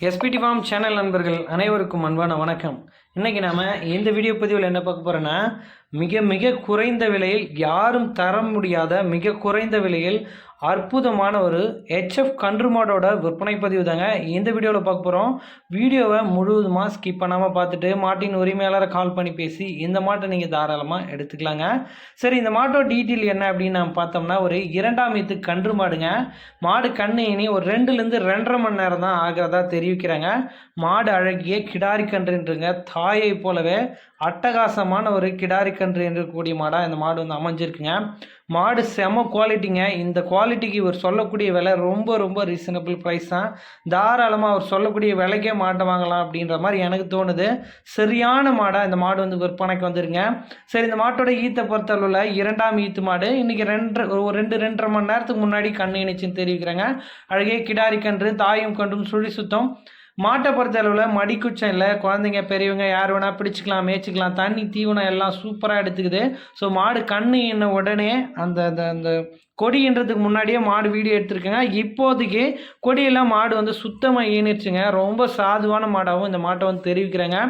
SPD form channel நண்பர்கள் அனைவருக்கும் அன்பான வணக்கம். இன்றைக்கி நாம் இந்த வீடியோ பதிவில் என்ன பார்க்க போகிறோன்னா மிக மிக குறைந்த விலையில் யாரும் தர முடியாத மிக குறைந்த விலையில் அற்புதமான ஒரு ஹெச்எஃப் கன்று மாடோட விற்பனை பதிவு தாங்க. இந்த வீடியோவில் பார்க்க போகிறோம் வீடியோவை முழுவதுமாக ஸ்கிப் பண்ணாமல் பார்த்துட்டு மாட்டின் உரிமையாளரை கால் பண்ணி பேசி இந்த மாட்டை நீங்கள் தாராளமாக எடுத்துக்கலாங்க. சரி இந்த மாட்டோட டீட்டெயில் என்ன அப்படின்னு நம்ம பார்த்தோம்னா ஒரு இரண்டாம் இது கன்று மாடுங்க. மாடு கண்ணு இனி ஒரு ரெண்டுலேருந்து ரெண்டரை மணி நேரம் தான் ஆகிறதா தெரிவிக்கிறாங்க. மாடு அழகிய கிடாரி கன்றுன்றங்க. தாயை போலவே அட்டகாசமான ஒரு கிடாரி கன்று இருக்கக்கூடிய மாடாக இந்த மாடு வந்து அமைஞ்சிருக்குங்க. மாடு செம குவாலிட்டிங்க இந்த குவாலிட்டிக்கு இவர் சொல்லக்கூடிய விலை ரொம்ப ரொம்ப ரீசனபிள் ப்ரைஸ் தான். தாராளமாக அவர் சொல்லக்கூடிய விலைக்கே மாட்டை வாங்கலாம் அப்படின்ற மாதிரி எனக்கு தோணுது. சரியான மாடாக இந்த மாடு வந்து விற்பனைக்கு வந்துருங்க. சரி இந்த மாட்டோட ஈத்தை பொறுத்தளவில் இரண்டாம் ஈத்து மாடு. இன்றைக்கி ரெண்டு ஒரு ரெண்டு ரெண்டரை மணி நேரத்துக்கு முன்னாடி கண்ணு இணைச்சின்னு தெரிவிக்கிறாங்க. அழகே கிடாரி கன்று தாயும் கன்றும் சுழி சுத்தம். மாட்டை பொறுத்த அளவில் மடிக்குச்சம் இல்லை. குழந்தைங்க பெரியவங்க யார் வேணால் பிடிச்சிக்கலாம் மேய்ச்சிக்கலாம். தண்ணி தீவனம் எல்லாம் சூப்பராக எடுத்துக்குது. ஸோ மாடு கண்ணு என்ன உடனே அந்த அந்த அந்த கொடின்றதுக்கு முன்னாடியே மாடு வீடியோ எடுத்திருக்கேங்க. இப்போதைக்கு கொடியெல்லாம் மாடு வந்து சுத்தமாக ஈனிருச்சுங்க. ரொம்ப சாதுவான மாடாகவும் இந்த மாட்டை வந்து தெரிவிக்கிறேங்க.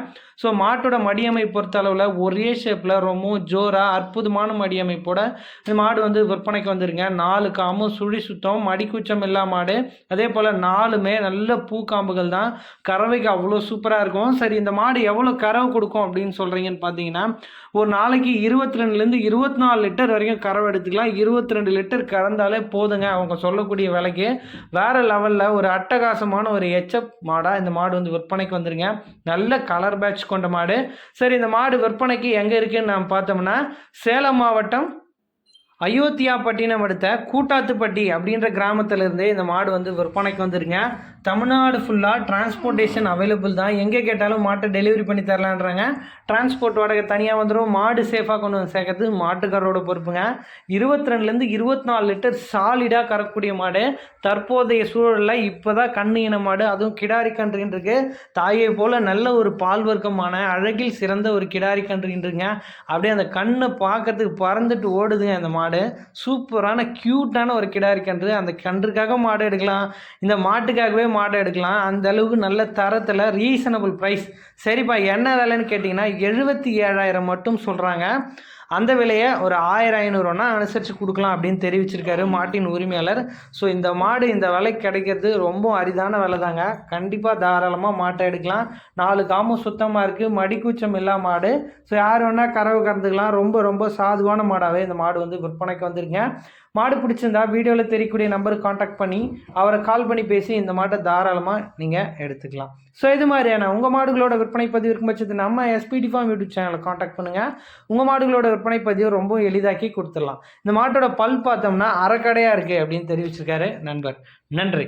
ஸோ மாட்டோட மடியமை பொறுத்த அளவில் ஒரே ஷேப்பில் ரொம்பவும் ஜோராக அற்புதமான மடியமைப்போட இந்த மாடு வந்து விற்பனைக்கு வந்துருங்க. நாலு காமும் சுழி சுத்தம் மடிக்குச்சம் இல்லா மாடு. அதே போல் நாலுமே நல்ல பூக்காம்புகள் தான். கறவைக்கு அவ்வளோ சூப்பராக இருக்கும். சரி இந்த மாடு எவ்வளோ கறவை கொடுக்கும் அப்படின்னு சொல்கிறீங்கன்னு பார்த்தீங்கன்னா ஒரு நாளைக்கு இருபத்தி ரெண்டுலேருந்து இருபத்தி நாலு லிட்டர் வரைக்கும் கறவை எடுத்துக்கலாம். இருபத்தி ரெண்டு லிட்டர் கறந்தாலே போதுங்க. அவங்க சொல்லக்கூடிய விலைக்கு வேறு லெவலில் ஒரு அட்டகாசமான ஒரு எச்எப் மாடாக இந்த மாடு வந்து விற்பனைக்கு வந்துருங்க. நல்ல கலர் பேட்ச் கொண்ட மாடு. சரி இந்த மாடு விற்பனைக்கு எங்கே இருக்குன்னு நாம் பார்த்தோம்னா சேலம் மாவட்டம் அயோத்தியாப்பட்டினம் அடுத்த கூட்டாத்துப்பட்டி அப்படின்ற கிராமத்திலிருந்து இந்த மாடு வந்து விற்பனைக்கு வந்துருங்க. தமிழ்நாடு ஃபுல்லாக டிரான்ஸ்போர்ட்டேஷன் அவைலபிள் தான். எங்கே கேட்டாலும் மாட்டை டெலிவரி பண்ணி தரலான்றாங்க. டிரான்ஸ்போர்ட் வாடகை தனியாக வந்துடும் மாடு சேஃபாக கொண்டு வந்து சேர்க்கறது மாட்டுக்காரோட பொறுப்புங்க. இருபத்தி ரெண்டுலேருந்து இருபத்தி நாலு லிட்டர் சாலிடாக கறக்கக்கூடிய மாடு. தற்போதைய சூழலில் இப்போ தான் கண்ணு இன மாடு. அதுவும் கிடாரி கன்றுன்றிருக்கு தாயை போல் நல்ல ஒரு பால் வர்க்கமான அழகில் சிறந்த ஒரு கிடாரி கன்றுகின்றிருங்க அப்படியே அந்த கண்ணை பார்க்கறதுக்கு பறந்துட்டு ஓடுதுங்க அந்த மாடு. சூப்பரான க்யூட்டான ஒரு கிடாரி கன்று. அந்த கன்றுக்காக மாடு எடுக்கலாம். இந்த மாட்டுக்காகவே மாடு எடுக்கலாம். அந்த அளவுக்கு நல்ல தரத்தில் ரீசனபிள் ப்ரைஸ் சரிப்பா என்ன விலைன்னு கேட்டிங்கன்னா எழுபத்தி ஏழாயிரம் மட்டும் சொல்கிறாங்க அந்த விலையை ஒரு ஆயிரம் ஐநூறுனா அனுசரித்து கொடுக்கலாம் அப்படின்னு தெரிவிச்சிருக்காரு மாட்டின் உரிமையாளர். ஸோ இந்த மாடு இந்த விலை கிடைக்கிறது ரொம்ப அரிதான விலை தாங்க கண்டிப்பாக தாராளமாக மாட்டை எடுக்கலாம். நாலு காமும் சுத்தமாக இருக்குது மடிக்கூச்சம் இல்லா மாடு. ஸோ யார் வேணால் கறவு கறந்துக்கலாம். ரொம்ப ரொம்ப சாதுவான மாடாகவே இந்த மாடு வந்து விற்பனைக்கு வந்துருங்க மாடு பிடிச்சிருந்தா வீடியோவில் தெரியக்கூடிய நம்பருக்கு காண்டாக்ட் பண்ணி அவரை கால் பண்ணி பேசி இந்த மாட்டை தாராளமாக நீங்கள் எடுத்துக்கலாம். ஸோ இது மாதிரியான உங்கள் மாடுகளோட விற்பனை பதிவு இருக்கும் பட்சத்து நம்ம எஸ்பிடி ஃபார்ம் யூடியூப் சேனலை காண்டாக்ட் பண்ணுங்கள் உங்கள் மாடுகளோட விற்பனை பதிவு ரொம்ப எளிதாக்கி கொடுத்துடலாம். இந்த மாட்டோட பல் பார்த்தோம்னா அறக்கடையாக இருக்குது அப்படின்னு தெரிவிச்சிருக்காரு நண்பர். நன்றி.